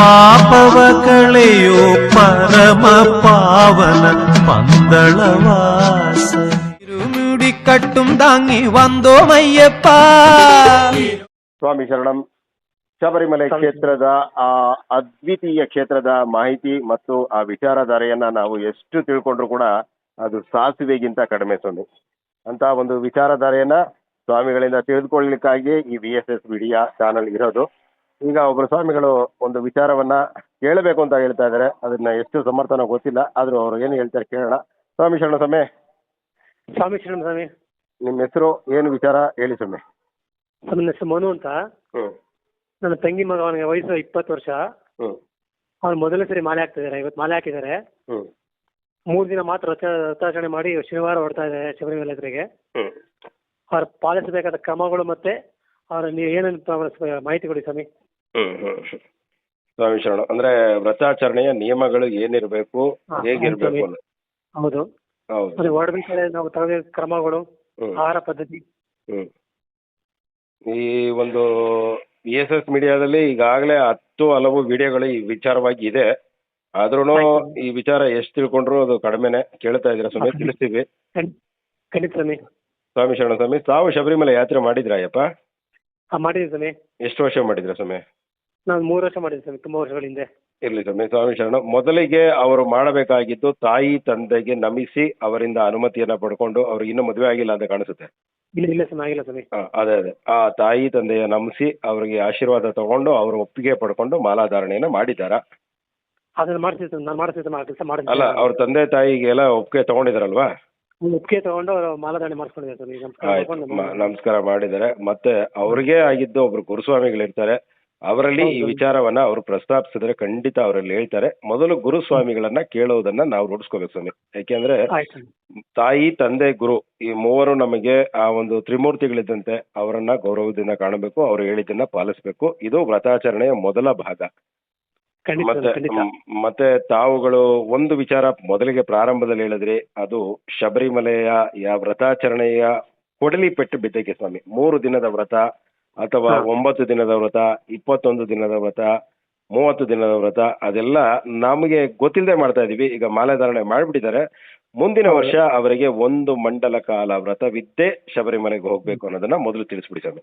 ಪಾಪವ ಕಳೆಯೋ ಪರಮ ಪಾವನ പന്തളവാസ ഇരുമുടി കട്ടും താങ്ങി വന്നോ മയ്യപ്പ ಸ್ವಾಮಿ ಶರಣಂ ಶಬರಿಮಲೆ ಕ್ಷೇತ್ರದ ಆ ಅದ್ವಿತೀಯ ಕ್ಷೇತ್ರದ ಮಾಹಿತಿ ಮತ್ತು ಆ ವಿಚಾರಧಾರೆಯನ್ನ ನಾವು ಎಷ್ಟು ತಿಳ್ಕೊಂಡ್ರು ಕೂಡ ಅದು ಸಾಸಿವೆಗಿಂತ ಕಡಿಮೆ ಸ್ವಾಮಿ ಅಂತ ಒಂದು ವಿಚಾರಧಾರೆಯನ್ನ ಸ್ವಾಮಿಗಳಿಂದ ತಿಳಿದುಕೊಳ್ಳಲಿಕ್ಕಾಗಿ ಈ V S S Vidya channel ಇರೋದು ಈಗ ಒಬ್ಬರು ಸ್ವಾಮಿಗಳು ಒಂದು ವಿಚಾರವನ್ನ ಕೇಳಬೇಕು ಅಂತ ಹೇಳ್ತಾ ಇದ್ದಾರೆ. ಅದನ್ನ ಎಷ್ಟು ಸಮರ್ಥನ ಗೊತ್ತಿಲ್ಲ. ಆದ್ರೂ ಅವ್ರು ಏನು ಹೇಳ್ತಾರೆ ಕೇಳೋಣ. ಸ್ವಾಮಿ ಶರಣ ಸ್ವಾಮಿ. ಸ್ವಾಮಿ ಶರಣ ಸ್ವಾಮಿ. ನಿಮ್ಮ ಹೆಸರು ಏನು ವಿಚಾರ ಹೇಳಿ ಸ್ವಾಮಿ. ನನ್ನ ಹೆಸರು ಮನು ಅಂತ. ಹ್ಮ್. ನನ್ನ ತಂಗಿ ಮಗ ಅವನಿಗೆ ವಯಸ್ಸು ಇಪ್ಪತ್ತು ವರ್ಷ. ಹ್ಮ್. ಅವ್ನು ಮೊದಲನೇ ಸರಿ ಮಾಲೆ ಹಾಕ್ತಿದ್ದಾರೆ ಇವತ್ತು ಮಾಲೆ ಹಾಕಿದ್ದಾರೆ. ಹ್ಮ್. ಮೂರು ದಿನ ಮಾತ್ರ ರಥ ರಥಾಚರಣೆ ಮಾಡಿ ಶನಿವಾರ ಹೊರಡ್ತಾ ಇದ್ದಾರೆ ಶಬರಿಮಲೆ ಎದುರಿಗೆ. ಹ್ಮ್. ಅವ್ರು ಪಾಲಿಸಬೇಕಾದ ಕ್ರಮಗಳು ಮತ್ತೆ ಅವ್ರ ನೀವು ಏನೇನು ಮಾಹಿತಿ ಕೊಡಿ ಸ್ವಾಮಿ. ಹ್ಮ್ ಹ್ಮ್ ಹ್ಮ್. ಸ್ವಾಮಿ ಶರಣ ಅಂದ್ರೆ ವ್ರತಾಚರಣೆಯ ನಿಯಮಗಳು ಏನಿರಬೇಕು ಹಾ, ಹೇಗಿರ್ಬೇಕು ಹೌದು. ಹೌದು. ಹೌದು ಮತ್ತೆ ಹೊರಡ್ಬೇಕಾದ್ರೆ ನಾವು ತಗೊಳ್ಳೋ ಕ್ರಮಗಳು ಹ್ಮ್. ಆಹಾರ ಪದ್ಧತಿ. ಹ್ಮ್. ಈ ಒಂದು ಇ ಎಸ್ ಎಸ್ ಮೀಡಿಯಾದಲ್ಲಿ ಈಗಾಗಲೇ ಹತ್ತು ಹಲವು ವಿಡಿಯೋಗಳು ಈ ವಿಚಾರವಾಗಿ ಇದೆ. ಆದ್ರೂ ಈ ವಿಚಾರ ಎಷ್ಟು ತಿಳ್ಕೊಂಡ್ರು ಅದು ಕಡಿಮೆನೆ ಕೇಳ್ತಾ ಇದ್ದೀರಾ ಸ್ವಾಮಿ ತಿಳಿಸ್ತೀವಿ. ಖಂಡ್- ಖಂಡಿತ ಸ್ವಾಮಿ ಸ್ವಾಮಿ ಶರಣ ಸ್ವಾಮಿ ತಾವು ಶಬರಿಮಲೆ ಯಾತ್ರೆ ಮಾಡಿದ್ರಾ ಅಯ್ಯಪ್ಪ? ಹಾಂ ಮಾಡಿದ್ದೀವಿ ಸ್ವಾಮಿ ಎಷ್ಟು ವರ್ಷ ಮಾಡಿದ್ರಾ ಸ್ವಾಮಿ ನಾನು ಮೂರು ವರ್ಷ ಮಾಡಿದ್ದೆ ಸ್ವಾಮಿ ತುಂಬ ವರ್ಷಗಳ ಹಿಂದೆ. ಇರ್ಲಿ ಸ್ವಾಮಿ ಸ್ವಾಮಿ ಶರಣ. ಮೊದಲಿಗೆ ಅವರು ಮಾಡಬೇಕಾಗಿದ್ದು ತಾಯಿ ತಂದೆಗೆ ನಮಿಸಿ ಅವರಿಂದ ಅನುಮತಿಯನ್ನ ಪಡ್ಕೊಂಡು ಅವ್ರಿಗೆ ಇನ್ನೂ ಮದುವೆ ಆಗಿಲ್ಲ ಅಂತ ಕಾಣಿಸುತ್ತೆ. ಇಲ್ಲ ಇಲ್ಲ ಸ್ವಾಮಿ ಆಗಿಲ್ಲ ಸ್ವಾಮಿ. ಆ, ಅದೇ ಅದೇ. ಆ ತಾಯಿ ತಂದೆಯ ನಮಿಸಿ ಅವರಿಗೆ ಆಶೀರ್ವಾದ ತಗೊಂಡು ಅವರು ಒಪ್ಪಿಗೆ ಪಡ್ಕೊಂಡು ಮಾಲಾಧಾರಣೆಯನ್ನ ಮಾಡಿದ್ದಾರ? ಅದನ್ನ ನಾನು ಮಾಡಿಸ್ತೀನಿ ಆ ಕೆಲಸ ಅಲ್ಲ ಅವ್ರ ತಂದೆ ತಾಯಿಗೆಲ್ಲ ಒಪ್ಪಿಗೆ ತಗೊಂಡಿದಾರಲ್ವಾ ಒಪ್ಪಿಗೆ ತಗೊಂಡು ಅವರು ಮಾಲಾಧಾರಣೆ ಮಾಡಿಸ್ಕೊಂಡಿದ್ದಾರೆ ಸ್ವಾಮಿ ನಮಸ್ಕಾರ ಆಯ್ತು. ಮಾಡ್ಕೊಂಡು ಮ- ನಮಸ್ಕಾರ ಮಾಡಿದ್ದಾರೆ. ಮತ್ತೆ ಅವ್ರಿಗೆ ಆಗಿದ್ದು ಒಬ್ರು ಗುರುಸ್ವಾಮಿಗಳಿರ್ತಾರೆ. ಅವರಲ್ಲಿ ಈ ವಿಚಾರವನ್ನ ಅವರು ಪ್ರಸ್ತಾಪಿಸಿದ್ರೆ ಖಂಡಿತ ಅವರಲ್ಲಿ ಹೇಳ್ತಾರೆ. ಮೊದಲು ಗುರು ಸ್ವಾಮಿಗಳನ್ನ ಕೇಳೋದನ್ನ ನಾವು ರೂಢಿಸ್ಕೋಬೇಕು ಸ್ವಾಮಿ. ಯಾಕೆಂದ್ರೆ ಆಯ್ತು ಸ್ವಾಮಿ. ತಾಯಿ ತಂದೆ ಗುರು ಈ ಮೂವರು ನಮಗೆ ಆ ಒಂದು ತ್ರಿಮೂರ್ತಿಗಳಿದ್ದಂತೆ ಅವರನ್ನ ಗೌರವದಿಂದ ಕಾಣಬೇಕು ಅವರು ಹೇಳಿದ್ದನ್ನ ಪಾಲಿಸಬೇಕು. ಇದು ವ್ರತಾಚರಣೆಯ ಮೊದಲ ಭಾಗ. ಖಂಡಿತ ಮತ್ತೆ ಖಂಡಿತ. ಮ್, ಮತ್ತೆ ತಾವುಗಳು ಒಂದು ವಿಚಾರ ಮೊದಲಿಗೆ ಪ್ರಾರಂಭದಲ್ಲಿ ಹೇಳಿದ್ರಿ ಅದು ಶಬರಿಮಲೆಯ ಯಾ ವ್ರತಾಚರಣೆಯ ಕೊಡಲಿ ಪೆಟ್ಟು ಬಿದ್ದಕ್ಕೆ ಸ್ವಾಮಿ. ಮೂರು ದಿನದ ವ್ರತ ಅಥವಾ. ಒಂಬತ್ತು ದಿನದ ವ್ರತ ಇಪ್ಪತ್ತೊಂದು ದಿನದ ವ್ರತ ಮೂವತ್ತು ದಿನದ ವ್ರತ ಅದೆಲ್ಲ ನಮಗೆ ಗೊತ್ತಿಲ್ಲದೆ ಮಾಡ್ತಾ ಇದೀವಿ. ಈಗ ಮಾಲೆಧಾರಣೆ ಮಾಡಿಬಿಟ್ಟಿದ್ದಾರೆ. ಮುಂದಿನ ವರ್ಷ ಅವರಿಗೆ ಒಂದು ಮಂಡಲ ಕಾಲ ವ್ರತವಿದ್ದೇ ಶಬರಿಮಲೆಗೆ ಹೋಗ್ಬೇಕು ಅನ್ನೋದನ್ನ ಮೊದಲು ತಿಳಿಸ್ಬಿಡಿ ಸ್ವಾಮಿ.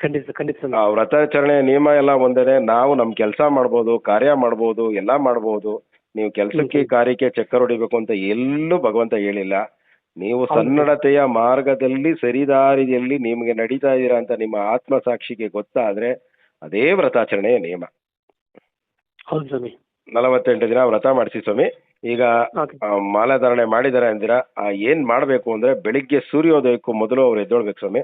ಖಂಡಿತ ಖಂಡಿತ ಆ ವ್ರತಾಚರಣೆ ನಿಯಮ ಎಲ್ಲ ಒಂದೇನೆ ನಾವು ನಮ್ ಕೆಲಸ ಮಾಡ್ಬೋದು ಕಾರ್ಯ ಮಾಡ್ಬೋದು ಎಲ್ಲಾ ಮಾಡ್ಬೋದು. ನೀವು ಕೆಲಸಕ್ಕೆ. ಕಾರ್ಯಕ್ಕೆ ಚಕ್ಕರ್ ಹೊಡಿಬೇಕು ಅಂತ ಎಲ್ಲೂ ಭಗವಂತ ಹೇಳಿಲ್ಲ. ನೀವು. ಸನ್ನಡತೆಯ ಮಾರ್ಗದಲ್ಲಿ ಸರಿದಾರಿಯಲ್ಲಿ ನಿಮಗೆ ನಡೀತಾ ಇದ್ದೀರಾ ಅಂತ ನಿಮ್ಮ ಆತ್ಮ ಸಾಕ್ಷಿಗೆ ಗೊತ್ತಾದ್ರೆ ಅದೇ ವ್ರತಾಚರಣೆಯ ನಿಯಮ. ಹೌದು ಸ್ವಾಮಿ. ನಲವತ್ತೆಂಟು ದಿನ ವ್ರತ ಮಾಡಿಸಿ ಸ್ವಾಮಿ. ಈಗ ಮಾಲಾಧಾರಣೆ ಮಾಡಿದ್ದಾರೆ ಅಂದಿರಾ ಆ, ಏನ್ ಮಾಡ್ಬೇಕು ಅಂದ್ರೆ ಬೆಳಿಗ್ಗೆ ಸೂರ್ಯೋದಯಕ್ಕೂ ಮೊದಲು ಅವ್ರು ಎದ್ದೊಳ್ಬೇಕು ಸ್ವಾಮಿ.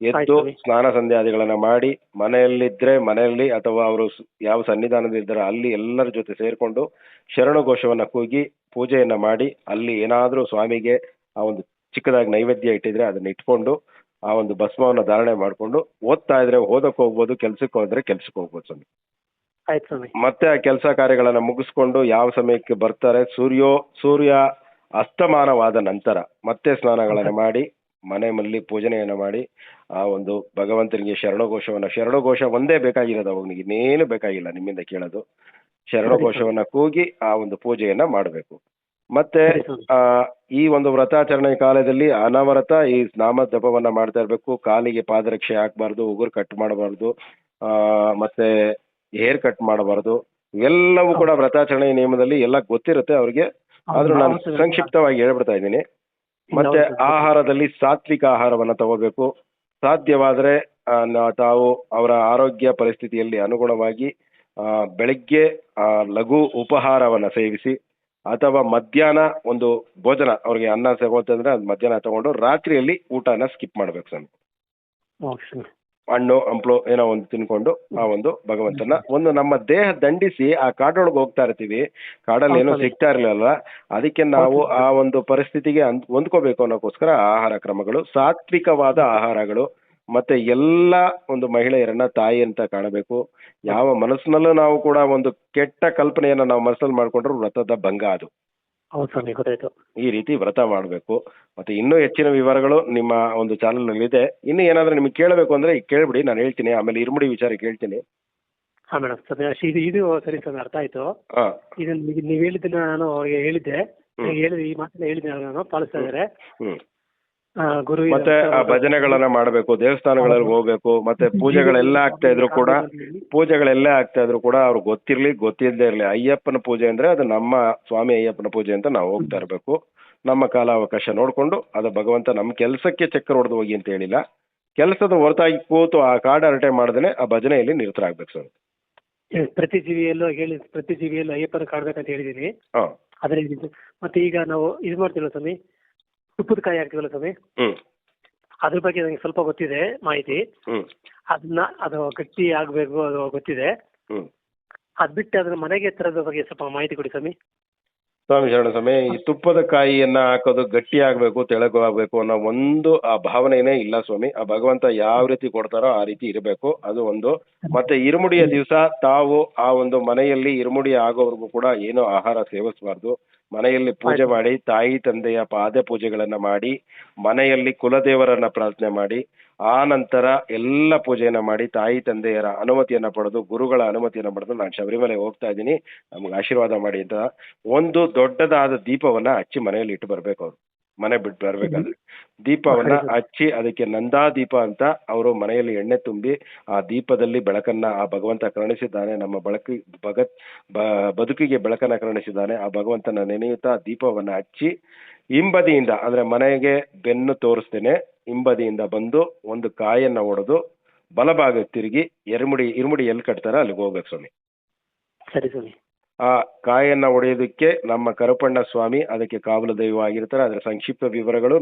ಎದ್ದು ಸ್ನಾನ ಸಂಧ್ಯಾದಿಗಳನ್ನ ಮಾಡಿ ಮನೆಯಲ್ಲಿದ್ರೆ ಮನೆಯಲ್ಲಿ ಅಥವಾ ಅವರು ಯಾವ ಸನ್ನಿಧಾನದಲ್ಲಿದ್ದಾರೆ ಅಲ್ಲಿ ಎಲ್ಲರ ಜೊತೆ ಸೇರ್ಕೊಂಡು ಶರಣಘೋಷವನ್ನ ಕೂಗಿ ಪೂಜೆಯನ್ನ ಮಾಡಿ ಅಲ್ಲಿ ಏನಾದರೂ ಸ್ವಾಮಿಗೆ ಆ ಒಂದು ಚಿಕ್ಕದಾಗಿ ನೈವೇದ್ಯ ಇಟ್ಟಿದ್ರೆ ಅದನ್ನ ಇಟ್ಕೊಂಡು ಆ ಒಂದು ಭಸ್ಮವನ್ನು ಧಾರಣೆ ಮಾಡ್ಕೊಂಡು ಓದ್ತಾ ಇದ್ರೆ ಓದಕ್ಕೆ ಹೋಗ್ಬೋದು ಕೆಲಸಕ್ಕೆ ಹೋದ್ರೆ ಕೆಲ್ಸಕ್ಕೆ ಹೋಗ್ಬೋದು ಸ್ವಾಮಿ. ಆಯ್ತು ಸ್ವಾಮಿ. ಮತ್ತೆ ಆ ಕೆಲಸ ಕಾರ್ಯಗಳನ್ನ ಮುಗಿಸ್ಕೊಂಡು ಯಾವ ಸಮಯಕ್ಕೆ ಬರ್ತಾರೆ ಸೂರ್ಯೋ ಸೂರ್ಯ ಅಸ್ತಮಾನವಾದ ನಂತರ ಮತ್ತೆ ಸ್ನಾನಗಳನ್ನು ಮಾಡಿ ಮನೆ ಮಲ್ಲಿ ಪೂಜನೆಯನ್ನ ಮಾಡಿ ಆ ಒಂದು ಭಗವಂತನಿಗೆ ಶರಣಘೋಷವನ್ನ ಶರಣಘೋಷ ಒಂದೇ ಬೇಕಾಗಿರೋದು ಅವನಿಗೆ ಇನ್ನೇನು ಬೇಕಾಗಿಲ್ಲ ನಿಮ್ಮಿಂದ ಕೇಳೋದು. ಶರಣಘೋಷವನ್ನ ಕೂಗಿ ಆ ಒಂದು ಪೂಜೆಯನ್ನ ಮಾಡಬೇಕು. ಮತ್ತೆ ಆ ಈ ಒಂದು ವ್ರತಾಚರಣೆ ಕಾಲದಲ್ಲಿ ಅನವರತ ಈ ನಾಮ ಜಪವನ್ನ ಮಾಡ್ತಾ ಇರ್ಬೇಕು. ಕಾಲಿಗೆ ಪಾದರಕ್ಷೆ ಹಾಕಬಾರ್ದು ಉಗುರು ಕಟ್ ಮಾಡಬಾರ್ದು ಆ ಮತ್ತೆ ಹೇರ್ ಕಟ್ ಮಾಡಬಾರ್ದು. ಇವೆಲ್ಲವೂ ಕೂಡ ವ್ರತಾಚರಣೆ ನಿಯಮದಲ್ಲಿ ಎಲ್ಲ ಗೊತ್ತಿರುತ್ತೆ ಅವ್ರಿಗೆ. ಆದ್ರೂ ನಾನು ಸಂಕ್ಷಿಪ್ತವಾಗಿ ಹೇಳ್ಬಿಡ್ತಾ ಇದ್ದೀನಿ. ಮತ್ತೆ ಆಹಾರದಲ್ಲಿ ಸಾತ್ವಿಕ ಆಹಾರವನ್ನ ತಗೋಬೇಕು. ಸಾಧ್ಯವಾದ್ರೆ ತಾವು ಅವರ ಆರೋಗ್ಯ ಪರಿಸ್ಥಿತಿಯಲ್ಲಿ ಅನುಗುಣವಾಗಿ ಆ, ಬೆಳಿಗ್ಗೆ ಆ, ಲಘು ಉಪಹಾರವನ್ನ ಸೇವಿಸಿ ಅಥವಾ ಮಧ್ಯಾಹ್ನ ಒಂದು ಭೋಜನ ಅವ್ರಿಗೆ ಅನ್ನ ತಗೋತಂದ್ರೆ ಅದು ಮಧ್ಯಾಹ್ನ ತಗೊಂಡು ರಾತ್ರಿಯಲ್ಲಿ ಊಟನ ಸ್ಕಿಪ್ ಮಾಡ್ಬೇಕು ಸರ್ ಓಕೆ ಹಣ್ಣು ಹಂಪ್ಲು ಏನೋ ಒಂದು ತಿನ್ಕೊಂಡು ಆ ಒಂದು ಭಗವಂತನ ಒಂದು ನಮ್ಮ ದೇಹ ದಂಡಿಸಿ ಆ ಕಾಡೊಳಗೆ ಹೋಗ್ತಾ ಇರ್ತೀವಿ. ಕಾಡಲ್ಲಿ ಏನೋ ಸಿಗ್ತಾ ಇರಲಿಲ್ಲ. ಅದಕ್ಕೆ ನಾವು ಆ ಒಂದು ಪರಿಸ್ಥಿತಿಗೆ ಹೊಂದ್ಕೋಬೇಕು ಅನ್ನೋಕ್ಕೋಸ್ಕರ ಆಹಾರ ಕ್ರಮಗಳು ಸಾತ್ವಿಕವಾದ ಆಹಾರಗಳು ಮತ್ತೆ ಎಲ್ಲ ಒಂದು ಮಹಿಳೆಯರನ್ನ ತಾಯಿ ಅಂತ ಕಾಣಬೇಕು. ಯಾವ ಮನಸ್ಸಿನಲ್ಲೂ ನಾವು ಕೂಡ ಒಂದು ಕೆಟ್ಟ ಕಲ್ಪನೆಯನ್ನ ನಾವು ಮನಸ್ಸಲ್ಲಿ ಮಾಡ್ಕೊಂಡ್ರೆ ವ್ರತದ ಭಂಗ ಅದು. ಹೌದು ಸ್ವಾಮಿ ಗೊತ್ತಾಯ್ತು. ಈ ರೀತಿ ವ್ರತ ಮಾಡಬೇಕು. ಮತ್ತೆ ಇನ್ನೂ ಹೆಚ್ಚಿನ ವಿವರಗಳು ನಿಮ್ಮ ಒಂದು ಚಾನಲ್ನಲ್ಲಿ ಇದೆ ಇನ್ನು ಏನಾದರೂ ನಿಮಗೆ ಕೇಳಬೇಕು ಅಂದ್ರೆ ಈಗ ಕೇಳ್ಬಿಡಿ ನಾನು ಹೇಳ್ತೀನಿ. ಆಮೇಲೆ ಇರುಮುಡಿ ವಿಚಾರ ಕೇಳ್ತೀನಿ. ಹಾಂ ಮೇಡಮ್ ಸರಿ ಇದು ಇದು ಸರಿ ಸ್ವಾಮಿ ಅರ್ಥ ಆಯ್ತು. ಹಾ. ನೀವು ಹೇಳಿದ್ದನ್ನ ನಾನು ಅವ್ರಿಗೆ ಹೇಳಿದ್ದೆ. ಹೇಳಿದ ಈ ಮಾತನ್ನ ಹೇಳಿದ್ದೆ ನಾನು ಪಾಲಿಸ್ತಾ ಇದ್ದಾರೆ. ಗುರು ಮತ್ತೆ ಆ ಭಜನೆಗಳನ್ನ ಮಾಡಬೇಕು ದೇವಸ್ಥಾನಗಳಲ್ಲಿ ಹೋಗ್ಬೇಕು ಮತ್ತೆ ಪೂಜೆಗಳೆಲ್ಲ ಆಗ್ತಾ ಇದ್ರು ಕೂಡ ಪೂಜೆಗಳೆಲ್ಲ ಆಗ್ತಾ ಇದ್ರು ಕೂಡ ಅವ್ರಿಗೆ ಗೊತ್ತಿರ್ಲಿ ಗೊತ್ತಿಲ್ಲದೆ ಇರ್ಲಿ ಅಯ್ಯಪ್ಪನ ಪೂಜೆ ಅಂದ್ರೆ ಅದು ನಮ್ಮ ಸ್ವಾಮಿ ಅಯ್ಯಪ್ಪನ ಪೂಜೆ ಅಂತ ನಾವು ಹೋಗ್ತಾ ಇರಬೇಕು. ನಮ್ಮ ಕಾಲಾವಕಾಶ ನೋಡಿಕೊಂಡು ಅದು ಭಗವಂತ ನಮ್ಮ ಕೆಲಸಕ್ಕೆ ಚಕ್ರ ಹೊಡೆದು ಹೋಗಿ ಅಂತ ಹೇಳಿಲ್ಲ. ಕೆಲಸದ ಹೊರತಾಗಿ ಕೂತು ಆ ಕಾಡು ಹರಟೆ ಮಾಡದೇನೆ ಆ ಭಜನೆಯಲ್ಲಿ ನಿರತರಾಗ್ಬೇಕು ಸರ್. ಪ್ರತಿ ಜೀವಿಯಲ್ಲೂ ಹೇಳಿ ಪ್ರತಿ ಜೀವಿಯಲ್ಲೂ ಅಯ್ಯಪ್ಪನ ಕಾಡ್ಬೇಕಂತ ಹೇಳಿದ್ದೀನಿ. ಅದರಿಂದ ಮತ್ತೆ ಈಗ ನಾವು ಇದು ಮಾಡ್ತೀವಲ್ಲ ಸ್ವಾಮಿ? ತುಪ್ಪದ ಕಾಯಿ ಹಾಕ್ತೀವಲ್ಲ ಸ್ವಾಮಿ? ಅದ್ರ ಬಗ್ಗೆ ನನಗೆ ಸ್ವಲ್ಪ ಗೊತ್ತಿದೆ ಮಾಹಿತಿ. ಅದನ್ನ ಅದು ಗಟ್ಟಿ ಆಗಬೇಕು ಅದು ಗೊತ್ತಿದೆ. ಅದ್ ಬಿಟ್ಟು ಅದನ್ನ ಮನೆಗೆ ತರೋದ್ರ ಬಗ್ಗೆ ಸ್ವಲ್ಪ ಮಾಹಿತಿ ಕೊಡಿ ಸ್ವಾಮಿ. ಸ್ವಾಮಿ ಶರಣ ಸ್ವಾಮಿ, ಈ ತುಪ್ಪದ ಕಾಯಿಯನ್ನ ಹಾಕೋದು ಗಟ್ಟಿ ಆಗ್ಬೇಕು, ತೆಳಗು ಆಗ್ಬೇಕು ಅನ್ನೋ ಒಂದು, ಆ ಭಾವನೆನೇ ಇಲ್ಲ ಸ್ವಾಮಿ. ಆ ಭಗವಂತ ಯಾವ ರೀತಿ ಕೊಡ್ತಾರೋ ಆ ರೀತಿ ಇರಬೇಕು. ಅದು ಒಂದು. ಮತ್ತೆ ಇರುಮುಡಿಯ ದಿವಸ ತಾವು ಆ ಒಂದು ಮನೆಯಲ್ಲಿ ಇರುಮುಡಿ ಆಗೋವರೆಗೂ ಕೂಡ ಏನು ಆಹಾರ ಸೇವಿಸಬಾರ್ದು. ಮನೆಯಲ್ಲಿ ಪೂಜೆ ಮಾಡಿ ತಾಯಿ, ತಂದೆಯ ಪಾದ ಪೂಜೆಗಳನ್ನ ಮಾಡಿ, ಮನೆಯಲ್ಲಿ ಕುಲದೇವರನ್ನ ಪ್ರಾರ್ಥನೆ ಮಾಡಿ ಆ ನಂತರ ಎಲ್ಲ ಪೂಜೆಯನ್ನು ಮಾಡಿ ತಾಯಿ ತಂದೆಯರ ಅನುಮತಿಯನ್ನ ಪಡೆದು ಗುರುಗಳ ಅನುಮತಿಯನ್ನ ಪಡೆದು ನಾನು ಶಬರಿಮಲೆ ಹೋಗ್ತಾ ಇದ್ದೀನಿ. ನಮ್ಗೆ ಆಶೀರ್ವಾದ ಮಾಡಿ ಅಂತ ಒಂದು ದೊಡ್ಡದಾದ ದೀಪವನ್ನ ಹಚ್ಚಿ ಮನೆಯಲ್ಲಿ ಇಟ್ಟು ಬರ್ಬೇಕು ಅವ್ರು. ಮನೆ ಬಿಟ್ಟು ಬರ್ಬೇಕಾದ್ರೆ. ದೀಪವನ್ನ ಹಚ್ಚಿ ಅದಕ್ಕೆ ನಂದಾ ದೀಪ ಅಂತ ಅವರು ಮನೆಯಲ್ಲಿ ಎಣ್ಣೆ ತುಂಬಿ ಆ ದೀಪದಲ್ಲಿ ಬೆಳಕನ್ನ ಆ ಭಗವಂತ ಕರುಣಿಸಿದ್ದಾನೆ. ನಮ್ಮ ಬಳಕಿ ಭಗತ್ ಬದುಕಿಗೆ ಬೆಳಕನ್ನ ಕರುಣಿಸಿದ್ದಾನೆ. ಆ ಭಗವಂತನ ನೆನೆಯುತ್ತಾ ದೀಪವನ್ನ ಹಚ್ಚಿ ಹಿಂಬದಿಯಿಂದ ಅಂದ್ರೆ ಮನೆಗೆ ಬೆನ್ನು ತೋರಿಸ್ತೇನೆ. ಹಿಂಬದಿಯಿಂದ ಬಂದು ಒಂದು ಕಾಯನ್ನ ಒಡೆದು ಬಲಭಾಗಕ್ಕೆ ತಿರುಗಿ ಎರಮುಡಿ ಇರುಮುಡಿ ಎಲ್ಲಿ ಕಟ್ತಾರ ಅಲ್ಲಿಗೆ ಹೋಗ್ಬೇಕು ಸ್ವಾಮಿ. ಸರಿ ಸ್ವಾಮಿ. ಆ ಕಾಯನ್ನ ಒಡೆಯೋದಕ್ಕೆ ನಮ್ಮ ಕರುಪಣ್ಣ ಸ್ವಾಮಿ ಅದಕ್ಕೆ ಕಾವಲು ದೈವ ಆಗಿರ್ತಾರೆ. ಅದರ ಸಂಕ್ಷಿಪ್ತ ವಿವರಗಳು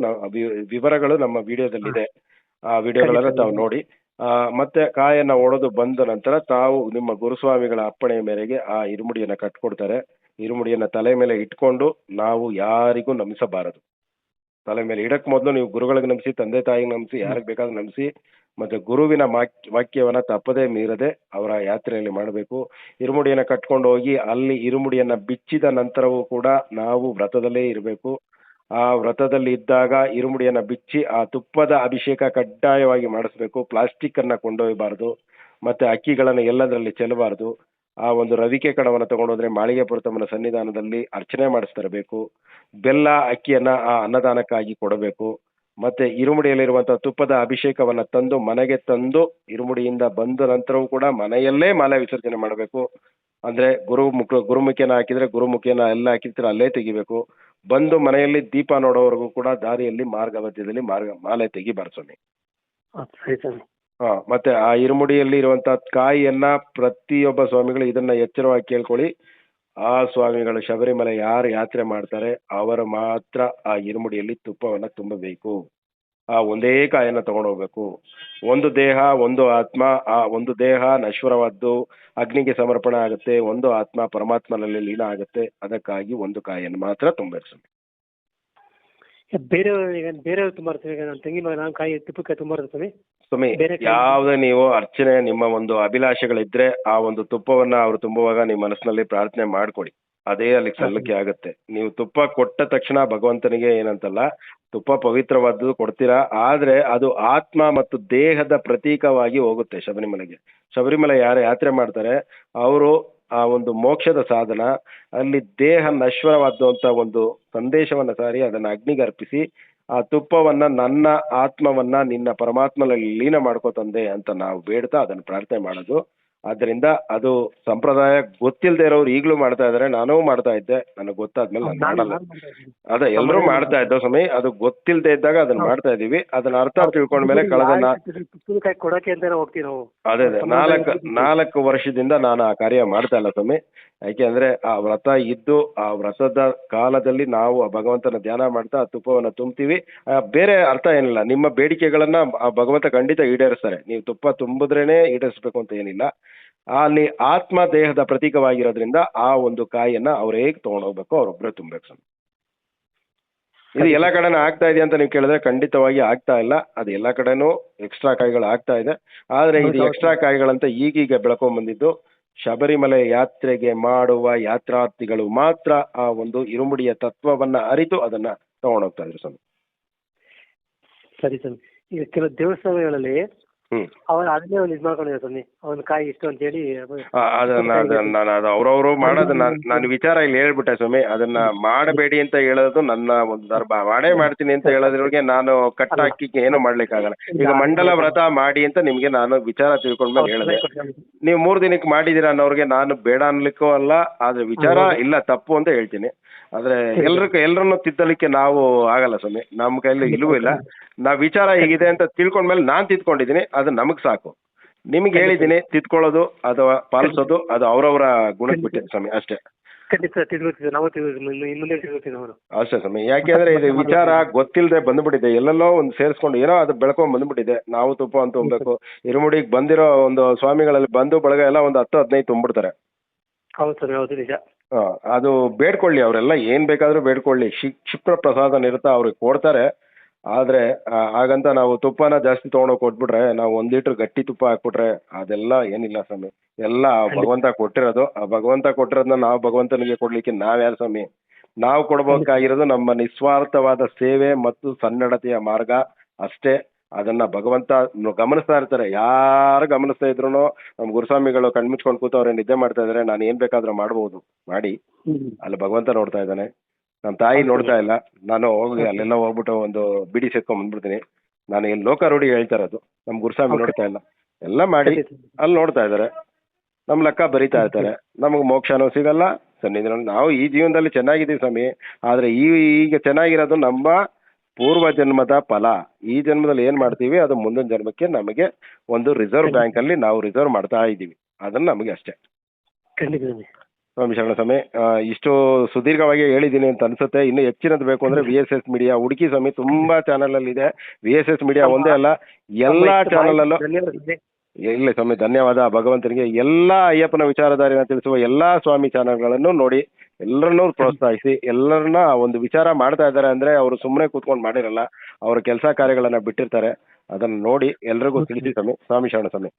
ವಿವರಗಳು ನಮ್ಮ ವಿಡಿಯೋದಲ್ಲಿದೆ. ಆ ವಿಡಿಯೋಗಳನ್ನ ತಾವು ನೋಡಿ. ಆ, ಮತ್ತೆ ಕಾಯನ್ನ ಒಡೆದು ಬಂದ ನಂತರ ತಾವು ನಿಮ್ಮ ಗುರುಸ್ವಾಮಿಗಳ ಅಪ್ಪಣೆಯ ಮೇರೆಗೆ ಆ ಇರುಮುಡಿಯನ್ನ ಕಟ್ಕೊಡ್ತಾರೆ. ಇರುಮುಡಿಯನ್ನ ತಲೆ ಮೇಲೆ ಇಟ್ಕೊಂಡು ನಾವು ಯಾರಿಗೂ ನಮಿಸಬಾರದು. ತಲೆ ಮೇಲೆ ಇಡಕ್ ಮೊದಲು ನೀವು ಗುರುಗಳಿಗೆ ನಂಬಿಸಿ ತಂದೆ ತಾಯಿಗೆ ನಂಬಿಸಿ ಯಾರಿಗೆ ಬೇಕಾದ್ರೂ ನಂಬಿಸಿ ಮತ್ತೆ ಗುರುವಿನ ವಾಕ್- ವಾಕ್ಯವನ್ನ ತಪ್ಪದೇ ಮೀರದೆ ಅವರ ಯಾತ್ರೆಯಲ್ಲಿ ಮಾಡಬೇಕು. ಇರುಮುಡಿಯನ್ನ ಕಟ್ಕೊಂಡು ಹೋಗಿ ಅಲ್ಲಿ ಇರುಮುಡಿಯನ್ನ ಬಿಚ್ಚಿದ ನಂತರವೂ ಕೂಡ ನಾವು ವ್ರತದಲ್ಲೇ ಇರಬೇಕು. ಆ ವ್ರತದಲ್ಲಿ ಇದ್ದಾಗ ಇರುಮುಡಿಯನ್ನ ಬಿಚ್ಚಿ ಆ ತುಪ್ಪದ ಅಭಿಷೇಕ ಕಡ್ಡಾಯವಾಗಿ ಮಾಡಿಸ್ಬೇಕು. ಪ್ಲಾಸ್ಟಿಕ್ ಅನ್ನ ಕೊಂಡೊಯ್ಯಬಾರ್ದು. ಮತ್ತೆ ಅಕ್ಕಿಗಳನ್ನು ಎಲ್ಲದರಲ್ಲಿ ಚೆಲ್ಲಬಾರ್ದು. ಆ ಒಂದು ರವಿಕೆ ಕಣವನ್ನು ತಗೊಂಡೋದ್ರೆ ಮಾಳಿಗೆ ಪುರತಮ್ಮನ ಸನ್ನಿಧಾನದಲ್ಲಿ ಅರ್ಚನೆ ಮಾಡಿಸ್ತರಬೇಕು ಬೆಲ್ಲ, ಅಕ್ಕಿಯನ್ನ ಆ ಅನ್ನದಾನಕ್ಕಾಗಿ ಕೊಡಬೇಕು. ಮತ್ತೆ ಇರುಮುಡಿಯಲ್ಲಿರುವಂತಹ ತುಪ್ಪದ ಅಭಿಷೇಕವನ್ನ ತಂದು ಮನೆಗೆ ತಂದು ಇರುಮುಡಿಯಿಂದ ಬಂದ ನಂತರವೂ ಕೂಡ ಮನೆಯಲ್ಲೇ ಮಾಲೆ ವಿಸರ್ಜನೆ ಮಾಡಬೇಕು. ಅಂದ್ರೆ ಗುರು ಮುಖ, ಗುರುಮುಖಿಯನ್ನ ಹಾಕಿದ್ರೆ ಗುರುಮುಖಿಯನ್ನ ಎಲ್ಲ ಹಾಕಿರ್ತಾರೆ ಅಲ್ಲೇ ತೆಗಿಬೇಕು. ಬಂದು ಮನೆಯಲ್ಲಿ ದೀಪ ನೋಡೋವರೆಗೂ ಕೂಡ ದಾರಿಯಲ್ಲಿ ಮಾರ್ಗ ಮಧ್ಯದಲ್ಲಿ ಮಾರ್ಗ, ಮಾಲೆ ತೆಗಿಬಾರ್ದು ಸ್ವಾಮಿ. ಸರಿ ಹಾ ಮತ್ತೆ ಆ ಇರುಮುಡಿಯಲ್ಲಿ ಇರುವಂತಹ ಕಾಯಿಯನ್ನ ಪ್ರತಿಯೊಬ್ಬ ಸ್ವಾಮಿಗಳು ಇದನ್ನ ಎಚ್ಚರವಾಗಿ ಕೇಳ್ಕೊಳ್ಳಿ. ಆ ಸ್ವಾಮಿಗಳು ಶಬರಿಮಲೆ ಯಾರು ಯಾತ್ರೆ ಮಾಡ್ತಾರೆ, ಅವರು ಮಾತ್ರ ಆ ಇರುಮುಡಿಯಲ್ಲಿ ತುಪ್ಪವನ್ನ ತುಂಬಬೇಕು. ಆ ಒಂದೇ ಕಾಯನ್ನ ತಗೊಂಡು ಹೋಗ್ಬೇಕು ಒಂದು ದೇಹ, ಒಂದು ಆತ್ಮ, ಆ ಒಂದು ದೇಹ ನಶ್ವರವಾದ್ದು, ಅಗ್ನಿಗೆ ಸಮರ್ಪಣೆ ಆಗುತ್ತೆ, ಒಂದು ಆತ್ಮ ಪರಮಾತ್ಮನಲ್ಲಿ ಲೀನ ಆಗುತ್ತೆ, ಅದಕ್ಕಾಗಿ ಒಂದು ಕಾಯನ್ನು ಮಾತ್ರ ತುಂಬಬೇಕು ಸ್ವಾಮಿ. ಬೇರೆಯವ್ರು ಈಗ ಬೇರೆಯವ್ರು ಈಗ ತಂಗಿ ನಾನು ಕಾಯಿ ತುಪ್ಪಕ್ಕೆ ತುಂಬಾ ಸ್ವಾಮಿ. ಸ್ವಾಮಿ ಯಾವ್ದೇ ನೀವು ಅರ್ಚನೆ ನಿಮ್ಮ ಒಂದು ಅಭಿಲಾಷೆಗಳಿದ್ರೆ ಆ ಒಂದು ತುಪ್ಪವನ್ನ ಅವರು ತುಂಬುವಾಗ ನಿಮ್ಮ ಮನಸ್ಸಿನಲ್ಲಿ ಪ್ರಾರ್ಥನೆ ಮಾಡ್ಕೊಡಿ. ಅದೇ ಅಲ್ಲಿ ಸಲ್ಲಿಕೆ ಆಗುತ್ತೆ. ನೀವು ತುಪ್ಪ ಕೊಟ್ಟ ತಕ್ಷಣ ಭಗವಂತನಿಗೆ ಏನಂತಲ್ಲ ತುಪ್ಪ ಪವಿತ್ರವಾದ್ದು ಕೊಡ್ತೀರಾ? ಆದ್ರೆ ಅದು ಆತ್ಮ ಮತ್ತು ದೇಹದ ಪ್ರತೀಕವಾಗಿ ಹೋಗುತ್ತೆ ಶಬರಿಮಲೆಗೆ. ಶಬರಿಮಲೆ ಯಾರು ಯಾತ್ರೆ ಮಾಡ್ತಾರೆ ಅವರು ಆ ಒಂದು ಮೋಕ್ಷದ ಸಾಧನ ಅಲ್ಲಿ ದೇಹ ನಶ್ವರವಾದಂತ ಒಂದು ಸಂದೇಶವನ್ನ ಸಾರಿ ಅದನ್ನ ಅಗ್ನಿಗೆ ಅರ್ಪಿಸಿ ಆ ತುಪ್ಪವನ್ನ ನನ್ನ ಆತ್ಮವನ್ನ ನಿನ್ನ ಪರಮಾತ್ಮನಲ್ಲಿ ಲೀನ ಮಾಡ್ಕೋ ತಂದೆ ಅಂತ ನಾವು ಬೇಡ್ತಾ ಅದನ್ನು ಪ್ರಾರ್ಥನೆ ಮಾಡೋದು. ಆದ್ದರಿಂದ ಅದು ಸಂಪ್ರದಾಯ ಗೊತ್ತಿಲ್ಲದೆ ಇರೋರು ಈಗಲೂ ಮಾಡ್ತಾ ಇದ್ದಾರೆ ನಾನೂ ಮಾಡ್ತಾ ಇದ್ದೆ ನನಗೆ ಗೊತ್ತಾದ್ಮೇಲೆ ನಾನು ಮಾಡಲ್ಲ. ಅದೇ ಎಲ್ಲರೂ ಮಾಡ್ತಾ ಇದ್ದ ಸ್ವಾಮಿ ಅದು ಗೊತ್ತಿಲ್ಲದೆ ಇದ್ದಾಗ ಅದನ್ನ ಮಾಡ್ತಾ ಇದೀವಿ ಅದನ್ನ ಅರ್ಥ ತಿಳ್ಕೊಂಡ್ಮೇಲೆ ಕಳೆದ ನಾ ತುಪ್ಪದ ಕಾಯಿ ಕೊಡೋಕೆ ಅಂತಾನೆ ಹೋಗ್ತೀವಿ ನಾವು. ಅದೇ ಅದೇ. ನಾಲ್ಕು ನಾಲ್ಕು ವರ್ಷದಿಂದ ನಾನು ಆ ಕಾರ್ಯ ಮಾಡ್ತಾ ಇಲ್ಲ ಸ್ವಾಮಿ. ಯಾಕೆಂದ್ರೆ ಆ ವ್ರತ ಇದ್ದು ಆ ವ್ರತದ ಕಾಲದಲ್ಲಿ ನಾವು ಆ ಭಗವಂತನ ಧ್ಯಾನ ಮಾಡ್ತಾ ಆ ತುಪ್ಪವನ್ನ ತುಂಬ್ತೀವಿ. ಆ, ಬೇರೆ ಅರ್ಥ ಏನಿಲ್ಲ. ನಿಮ್ಮ ಬೇಡಿಕೆಗಳನ್ನ ಆ ಭಗವಂತ ಖಂಡಿತ ಈಡೇರಿಸ್ತಾರೆ. ನೀವು ತುಪ್ಪ ತುಂಬಿದ್ರೇನೆ ಈಡೇರಿಸ್ಬೇಕು ಅಂತ ಏನಿಲ್ಲ. ಅಲ್ಲಿ ಆತ್ಮ ದೇಹದ ಪ್ರತೀಕವಾಗಿರೋದ್ರಿಂದ ಆ ಒಂದು ಕಾಯಿಯನ್ನ ಅವ್ರು ಹೇಗೆ ತಗೊಂಡೋಗ್ಬೇಕು ಅವ್ರೊಬ್ರೆ ತುಂಬಬೇಕು ಸ್ವಾಮಿ. ಇದು ಎಲ್ಲ ಕಡೆನೂ ಆಗ್ತಾ ಇದೆ ಅಂತ ನೀವು ಕೇಳಿದ್ರೆ ಖಂಡಿತವಾಗಿ ಆಗ್ತಾ ಇಲ್ಲ. ಅದು ಎಲ್ಲ ಕಡೆನೂ ಎಕ್ಸ್ಟ್ರಾ ಕಾಯಿಗಳು ಆಗ್ತಾ ಇದೆ. ಆದ್ರೆ ಇದು. ಎಕ್ಸ್ಟ್ರಾ ಕಾಯಿಗಳಂತ ಈಗೀಗ ಬೆಳ್ಕೊಂಡ್ ಬಂದಿದ್ದು ಶಬರಿಮಲೆ ಯಾತ್ರೆಗೆ ಮಾಡುವ ಯಾತ್ರಾರ್ಥಿಗಳು ಮಾತ್ರ ಆ ಒಂದು ಇರುಮುಡಿಯ ತತ್ವವನ್ನ ಅರಿತು ಅದನ್ನ ತಗೊಂಡೋಗ್ತಾ ಇದ್ರು ಸ್ವಾಮಿ. ಸರಿ ಸ್ವಾಮಿ. ಈಗ ಕೆಲವು ದೇವಸ್ಥಾನಗಳಲ್ಲಿ ಹ್ಮ್. ಅವ್ರು ಅದನ್ನೇ ಒಂದು ಇದು ಮಾಡ್ಕೊಂಡಿದ್ದಾರೆ ಸ್ವಾಮಿ. ಒಂದು ಕಾಯಿ ಇಷ್ಟು ಅಂತೇಳಿ ಅದನ್ನ ಅದನ್ನ ನಾನು ಅದು ಅವ್ರವ್ರು ಮಾಡೋದು ನಾನು ನಾನು ವಿಚಾರ ಇಲ್ಲಿ ಹೇಳ್ಬಿಟ್ಟೆ ಸ್ವಾಮಿ. ಅದನ್ನ ಮಾಡಬೇಡಿ ಅಂತ ಹೇಳೋದು ನನ್ನ ಒಂದು ದರ್ಭ ಮಾಡೇ ಮಾಡ್ತೀನಿ ಅಂತ ಹೇಳೋದ್ರೊಳಗೆ ನಾನು ಕಟ್ ಹಾಕಿ ಏನು ಮಾಡ್ಲಿಕ್ಕಾಗಲ್ಲ. ಈಗ ಮಂಡಲ ವ್ರತ ಮಾಡಿ ಅಂತ ನಿಮ್ಗೆ ನಾನು ವಿಚಾರ ತಿಳ್ಕೊಂಡ್ಮೇಲೆ ಹೇಳಿದೆ. ನೀವು ಮೂರು ದಿನಕ್ಕೆ ಮಾಡಿದೀರ ಅನ್ನೋರಿಗೆ ನಾನು ಬೇಡ ಅನ್ಲಿಕ್ಕೂ ಅಲ್ಲ ಆದ್ರೆ ವಿಚಾರ ಇಲ್ಲ ತಪ್ಪು ಅಂತ ಹೇಳ್ತೀನಿ. ಆದ್ರೆ ಎಲ್ರಿಗೂ ಎಲ್ಲರನ್ನು ತಿದ್ದಲಿಕ್ಕೆ ನಾವು ಆಗಲ್ಲ ಸ್ವಾಮಿ. ನಮ್ಮ ಕೈಲಿ ಇಲ್ಲೂ. ಇಲ್ಲ ನಾವು ವಿಚಾರ ಹೇಗಿದೆ ಅಂತ ತಿಳ್ಕೊಂಡ್ಮೇಲೆ ನಾನು ತಿದ್ಕೊಂಡಿದೀನಿ ಅದು ನಮಗ್ ಸಾಕು. ನಿಮ್ಗೆ ಹೇಳಿದ್ದೀನಿ ತಿದ್ಕೊಳ್ಳೋದು ಅಥವಾ ಪಾಲಿಸೋದು ಅದು ಅವರವರ ಗುಣಕ್ಕೆ ಬಿಟ್ಟಿದೆ ಸ್ವಾಮಿ ಅಷ್ಟೇ. ಖಂಡಿತ ತಿಳ್ಕೊತೀವಿ ನಾವು ತಿಳ್ಕೊತೀವಿ ಇನ್ನು ಮುಂದೆ ತಿಳ್ಕೊತೀವಿ ನಾವು ಅಷ್ಟೇ ಸ್ವಾಮಿ. ಯಾಕೆಂದ್ರೆ ಇದು ವಿಚಾರ ಗೊತ್ತಿಲ್ಲದೆ ಬಂದ್ಬಿಟ್ಟಿದೆ. ಎಲ್ಲೆಲ್ಲೋ ಒಂದು ಸೇರಿಸ್ಕೊಂಡು ಏನೋ ಅದು ಬೆಳ್ಕೊಂಡ್ ಬಂದ್ಬಿಟ್ಟಿದೆ. ನಾವು ತುಪ್ಪ ಅಂತ ತುಂಬಬೇಕು ಇರುಮುಡಿಗೆ ಬಂದಿರೋ ಒಂದು ಸ್ವಾಮಿಗಳಲ್ಲಿ ಬಂದು ಬಳಗ ಎಲ್ಲ ಒಂದು ಹತ್ತು ಹದಿನೈದು ತುಂಬಿಡ್ತಾರೆ. ಹೌದು ಸರ್ ಹೌದು ನಿಜ. ಅದು ಬೇಡ್ಕೊಳ್ಳಿ ಅವರೆಲ್ಲ ಏನ್ ಬೇಕಾದ್ರೂ ಬೇಡ್ಕೊಳ್ಳಿ. ಕ್ಷಿಪ್ರ ಪ್ರಸಾದ ನಿರತ ಅವ್ರಿಗೆ ಕೊಡ್ತಾರೆ. ಆದ್ರೆ ಹಾಗಂತ ನಾವು ತುಪ್ಪನ ಜಾಸ್ತಿ ತೊಗೊಂಡೋಗಿ ಕೊಟ್ಬಿಟ್ರೆ ನಾವು ಒಂದ್ ಲೀಟರ್ ಗಟ್ಟಿ ತುಪ್ಪ ಹಾಕ್ಬಿಟ್ರೆ ಅದೆಲ್ಲ ಏನಿಲ್ಲ ಸ್ವಾಮಿ. ಎಲ್ಲ ಆ ಭಗವಂತ ಕೊಟ್ಟಿರೋದು. ಆ ಭಗವಂತ ಕೊಟ್ಟಿರೋದನ್ನ ನಾವು ಭಗವಂತನಿಗೆ ಕೊಡ್ಲಿಕ್ಕೆ ನಾವ್ಯಾರು ಸ್ವಾಮಿ? ನಾವು ಕೊಡ್ಬೇಕಾಗಿರೋದು ನಮ್ಮ ನಿಸ್ವಾರ್ಥವಾದ ಸೇವೆ ಮತ್ತು ಸನ್ನಡತೆಯ ಮಾರ್ಗ ಅಷ್ಟೇ. ಅದನ್ನ ಭಗವಂತ ಗಮನಿಸ್ತಾ ಇರ್ತಾರೆ. ಯಾರು ಗಮನಿಸ್ತಾ ಇದ್ರು ನಮ್ಮ ಗುರುಸ್ವಾಮಿಗಳು ಕಣ್ಮುಚ್ಕೊಂಡು ಕೂತವ್ರೆ ನಿದ್ದೆ ಮಾಡ್ತಾ ಇದ್ದಾರೆ ನಾನು ಏನ್ ಬೇಕಾದ್ರೂ ಮಾಡ್ಬೋದು. ಮಾಡಿ. ಅಲ್ಲಿ ಭಗವಂತ ನೋಡ್ತಾ ಇದ್ದಾನೆ. ನಮ್ಮ ತಾಯಿ ನೋಡ್ತಾ ಇಲ್ಲ. ನಾನು ಹೋಗಿ ಅಲ್ಲೆಲ್ಲ ಹೋಗ್ಬಿಟ್ಟು ಒಂದು ಬಿಡಿ ಸೇರ್ಕೊಂಡ್ ಬಂದ್ಬಿಡ್ತೀನಿ. ನಾನು ಇಲ್ಲಿ ಲೋಕಾರೂಢಿ ಹೇಳ್ತಾ ಇರೋದು. ನಮ್ಮ ಗುರುಸ್ವಾಮಿ ನೋಡ್ತಾ ಇಲ್ಲ. ಎಲ್ಲ ಮಾಡಿ ಅಲ್ಲಿ ನೋಡ್ತಾ ಇದ್ದಾರೆ ನಮ್ಮ ಲೆಕ್ಕ ಬರಿತಾ ಇರ್ತಾರೆ ನಮಗೆ ಮೋಕ್ಷನೂ ಸಿಗಲ್ಲ. ಸನ್ನಿಧಾನ ನಾವು ಈ ಜೀವನದಲ್ಲಿ ಚೆನ್ನಾಗಿದ್ದೀವಿ ಸ್ವಾಮಿ. ಆದ್ರೆ ಈ ಈಗ ಚೆನ್ನಾಗಿರೋದು ನಮ್ಮ ಪೂರ್ವ ಜನ್ಮದ ಫಲ ಈ ಜನ್ಮದಲ್ಲಿ ಏನ್ ಮಾಡ್ತೀವಿ? ಅದು ಮುಂದಿನ ಜನ್ಮಕ್ಕೆ ನಮಗೆ ಒಂದು ರಿಸರ್ವ್ ಬ್ಯಾಂಕ್ ಅಲ್ಲಿ ನಾವು ರಿಸರ್ವ್ ಮಾಡ್ತಾ ಇದ್ದೀವಿ. ಅದನ್ನ ನಮಗೆ ಅಷ್ಟೇ. ಖಂಡಿತ ಸ್ವಾಮಿ. ಸ್ವಾಮಿ ಶರಣ ಸ್ವಾಮಿ ಇಷ್ಟು ಸುದೀರ್ಘವಾಗಿ ಹೇಳಿದ್ದೀನಿ ಅಂತ ಅನ್ಸುತ್ತೆ. ಇನ್ನು ಹೆಚ್ಚಿನದು ಬೇಕು ಅಂದ್ರೆ ವಿ ಎಸ್ ಎಸ್ ಮೀಡಿಯಾ ಹುಡುಕಿ ಸ್ವಾಮಿ ತುಂಬಾ ಚಾನಲ್ ಅಲ್ಲಿ ಇದೆ ವಿ ಎಸ್ ಎಸ್ ಮೀಡಿಯಾ ಒಂದೇ ಅಲ್ಲ ಎಲ್ಲಾ ಚಾನಲ್ ಅಲ್ಲೂ. ಇಲ್ಲ ಸ್ವಾಮಿ ಧನ್ಯವಾದ. ಭಗವಂತನಿಗೆ ಎಲ್ಲಾ ಅಯ್ಯಪ್ಪನ ವಿಚಾರಧಾರೆನ ತಿಳಿಸುವ ಎಲ್ಲಾ ಸ್ವಾಮಿ ಚಾನಲ್ಗಳನ್ನು ನೋಡಿ ಎಲ್ಲರನ್ನೂ ಪ್ರೋತ್ಸಾಹಿಸಿ ಎಲ್ಲರನ್ನ ಒಂದು ವಿಚಾರ ಮಾಡ್ತಾ ಇದ್ದಾರೆ ಅಂದ್ರೆ ಅವರು ಸುಮ್ಮನೆ ಕೂತ್ಕೊಂಡು ಮಾಡಿರಲ್ಲ ಅವ್ರ ಕೆಲಸ ಕಾರ್ಯಗಳನ್ನ ಬಿಟ್ಟಿರ್ತಾರೆ. ಅದನ್ನ ನೋಡಿ ಎಲ್ರಿಗೂ ತಿಳಿಸಿ ಸ್ವಾಮಿ ಸ್ವಾಮಿ ಶರಣ ಸ್ವಾಮಿ.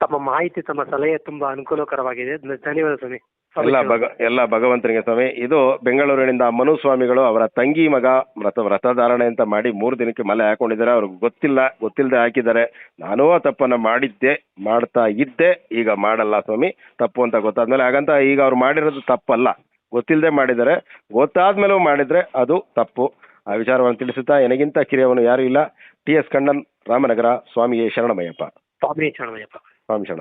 ತಮ್ಮ ಮಾಹಿತಿ ತಮ್ಮ ಸಲಹೆ ತುಂಬಾ ಅನುಕೂಲಕರವಾಗಿದೆ. ಧನ್ಯವಾದ ಸ್ವಾಮಿ. ಎಲ್ಲ. ಭಗ ಎಲ್ಲ ಭಗವಂತನಿಗೆ ಸ್ವಾಮಿ ಇದು ಬೆಂಗಳೂರಿನಿಂದ ಮನು ಸ್ವಾಮಿಗಳು ಅವರ ತಂಗಿ ಮಗ ವ್ರತ ವ್ರತಧಾರಣೆ ಅಂತ ಮಾಡಿ ಮೂರು ದಿನಕ್ಕೆ ಮಲೆ ಹಾಕೊಂಡಿದ್ದಾರೆ. ಅವ್ರಿಗೆ ಗೊತ್ತಿಲ್ಲ ಗೊತ್ತಿಲ್ಲದೆ ಹಾಕಿದ್ದಾರೆ. ನಾನೂ ಆ ತಪ್ಪನ್ನ ಮಾಡಿದ್ದೆ ಮಾಡ್ತಾ ಇದ್ದೆ ಈಗ ಮಾಡಲ್ಲ ಸ್ವಾಮಿ ತಪ್ಪು ಅಂತ ಗೊತ್ತಾದ್ಮೇಲೆ ಹಾಗಂತ ಈಗ ಅವ್ರು ಮಾಡಿರೋದು ತಪ್ಪಲ್ಲ. ಗೊತ್ತಿಲ್ಲದೆ ಮಾಡಿದ್ದಾರೆ. ಗೊತ್ತಾದ್ಮೇಲೂ ಮಾಡಿದ್ರೆ ಅದು ತಪ್ಪು. ಆ ವಿಚಾರವನ್ನು ತಿಳಿಸುತ್ತಾ ನನಗಿಂತ ಕಿರಿಯವನು ಯಾರು ಇಲ್ಲ. ಟಿ ಎಸ್ ಕಣ್ಣನ್ ರಾಮನಗರ ಸ್ವಾಮಿಯೇ ಶರಣಮಯ್ಯಪ್ಪ. ಸ್ವಾಮಿ ಶರಣಮಯ್ಯಪ್ಪ. ಸ್ವಾಮಿ ಶರಣ